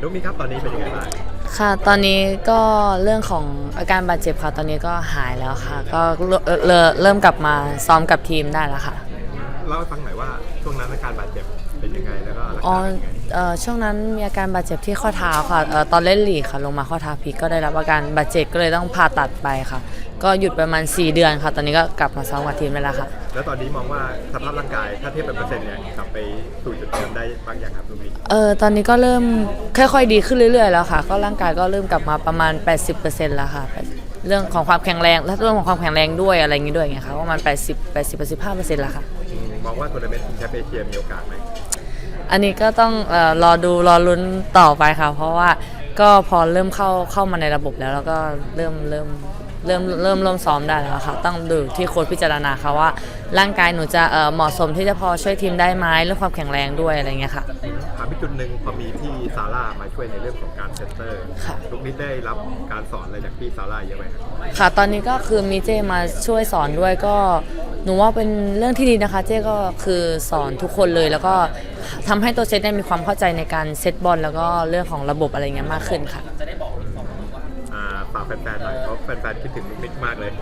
นุกมีครับตอนนี้เป็นยังไงบ้าง ค่ะตอนนี้ก็เรื่องของอาการบาดเจ็บค่ะตอนนี้ก็หายแล้วค่ะ ก็เริ่มเริ่มเริ่มกลับมาซ้อมกับทีมได้แล้วค่ะ เล่าให้ฟังหน่อยว่าช่วงนั้นอาการบาดเจ็บเป็นยังไงแล้วก็รักอ๋อษาเป็นยังไงเอ่อ ช่วงนั้นมีอาการบาดเจ็บที่ข้อเท้าค่ะเอ่อตอนเล่นลีกค่ะ ลงมาข้อเท้าพลิกก็ได้รับอาการบาดเจ็บก็เลยต้องผ่าตัดไปค่ะ ก็หยุดประมาณ 4 เดือนค่ะ ตอนนี้ก็กลับมาซ้อมกับทีมได้แล้วค่ะ แล้วตอนนี้มองว่าสภาพร่างกายถ้าเทียบเป็นเปอร์เซ็นต์เนี่ยกลับไปสู่จุดเดิมได้บ้างอย่างครับตรงนี้เออตอนนี้ก็เริ่มค่อยๆดีขึ้นเรื่อยๆแล้วค่ะ ก็ร่างกายก็เริ่มกลับมาประมาณ 80%แล้วค่ะ เรื่องของความแข็งแรงและเรื่องของความแข็งแรงด้วยอะไรอย่างนี้ด้วยไงคะประมาณ80 80 85%แล้วค่ะอืมมองว่าทัวร์นาเมนต์ชิงแชมป์เอเชียมีโอกาสไหม อันนี้ก็ต้องเอ่อรอดูรอลุ้นต่อไปค่ะ เพราะว่าก็พอเริ่มเข้าเข้ามาในระบบแล้ว แล้วก็เริ่มเริ่มเริ่มเริ่มเริ่มซ้อมได้แล้วค่ะ ต้องดูที่โค้ชพิจารณาค่ะว่า ร่างกายหนูจะเอ่อเหมาะสมที่จะพอช่วยทีมได้ไหมเรื่องความแข็งแรงด้วยอะไรเงี้ยค่ะ ถามอีกจุดหนึ่งพอมีพี่ซาร่ามาช่วยในเรื่องของการเซนเตอร์ค่ะ ลูกนิดได้รับการสอนอะไรจากพี่ซาร่าเยอะไหมครับค่ะตอนนี้ก็คือมีเจมาช่วยสอนด้วยก็หนูว่าเป็นเรื่องที่ดีนะคะ เจก็คือสอนทุกคนเลยแล้วก็ ทำให้ตัวเซตเนี่ยมีความเข้าใจในการเซตบอลแล้วก็เรื่องของระบบอะไรเงี้ยมากขึ้นค่ะ อ่าฝากแฟนๆหน่อยเพราะแฟนๆคิดถึงลูกนิดมากเลย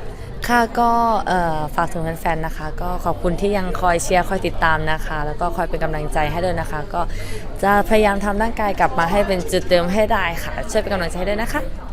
ค่ะก็เอ่อฝากถึงแฟนๆนะคะ ก็ขอบคุณที่ยังคอยเชียร์คอยติดตามนะคะ แล้วก็คอยเป็นกำลังใจให้ด้วยนะคะ ก็จะพยายามทำร่างกายกลับมาให้เป็นจุดเดิมให้ได้ค่ะ ช่วยเป็นกำลังใจให้ด้วยนะคะ